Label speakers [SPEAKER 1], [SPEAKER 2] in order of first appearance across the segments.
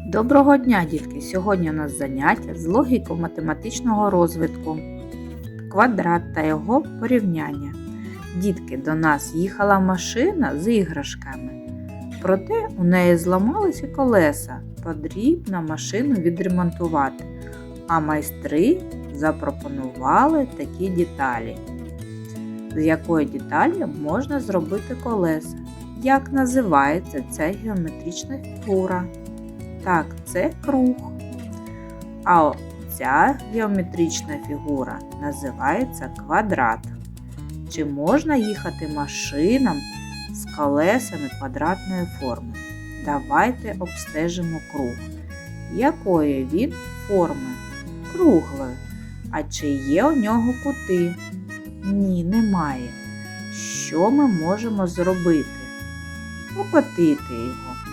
[SPEAKER 1] Доброго дня, дітки! Сьогодні у нас заняття з логіко-математичного розвитку. Квадрат та його порівняння. Дітки, до нас їхала машина з іграшками. Проте у неї зламалися колеса. Потрібно машину відремонтувати. А майстри запропонували такі деталі. З якої деталі можна зробити колеса? Як називається ця геометрична фігура? Так, це круг. А ця геометрична фігура називається квадрат. Чи можна їхати машинам з колесами квадратної форми? Давайте обстежимо круг. Якої він форми? Круглої. А чи є у нього кути? Ні, немає. Що ми можемо зробити? Покотити його.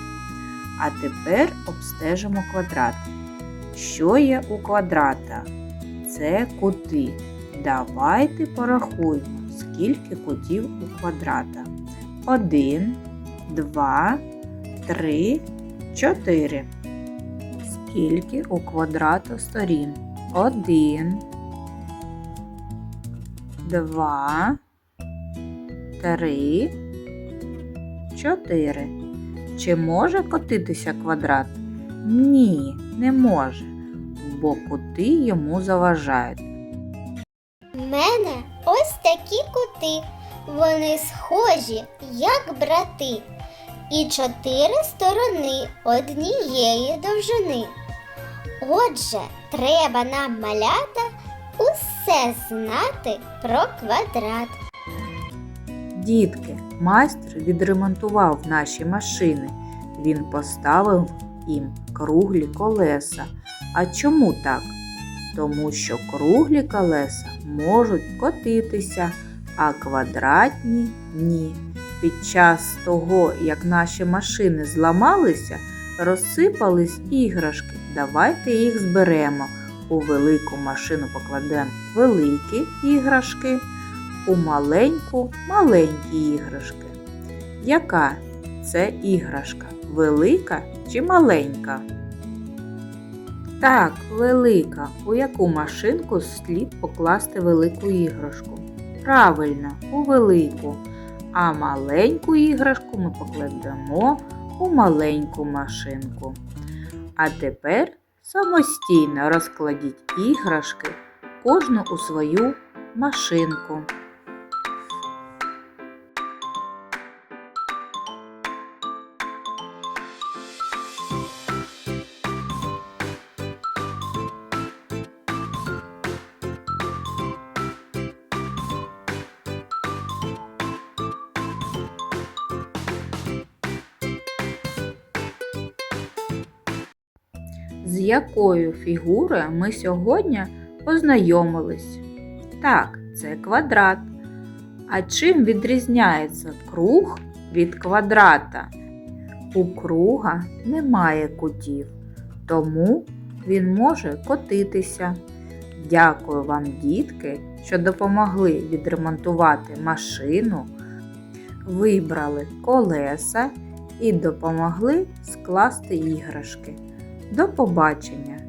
[SPEAKER 1] А тепер обстежимо квадрат. Що є у квадрата? Це кути. Давайте порахуємо, скільки кутів у квадрата. Один, два, три, чотири. Скільки у квадрата сторін? Один, два, три, чотири. Чи може котитися квадрат? Ні, не може, бо кути йому заважають.
[SPEAKER 2] У мене ось такі кути. Вони схожі, як брати. І чотири сторони однієї довжини. Отже, треба нам малята усе знати про квадрат.
[SPEAKER 1] Дітки, майстер відремонтував наші машини. Він поставив їм круглі колеса. А чому так? Тому що круглі колеса можуть котитися, а квадратні ні. Під час того, як наші машини зламалися, розсипались іграшки. Давайте їх зберемо. У велику машину покладемо великі іграшки, у маленьку маленькі іграшки. Яка це іграшка? Велика чи маленька? Так, велика. У яку машинку слід покласти велику іграшку? Правильно, у велику. А маленьку іграшку ми покладемо у маленьку машинку. А тепер самостійно розкладіть іграшки кожну у свою машинку. З якою фігурою ми сьогодні познайомились? Так, це квадрат. А чим відрізняється круг від квадрата? У круга немає кутів, тому він може котитися. Дякую вам, дітки, що допомогли відремонтувати машину, вибрали колеса і допомогли скласти іграшки. До побачення!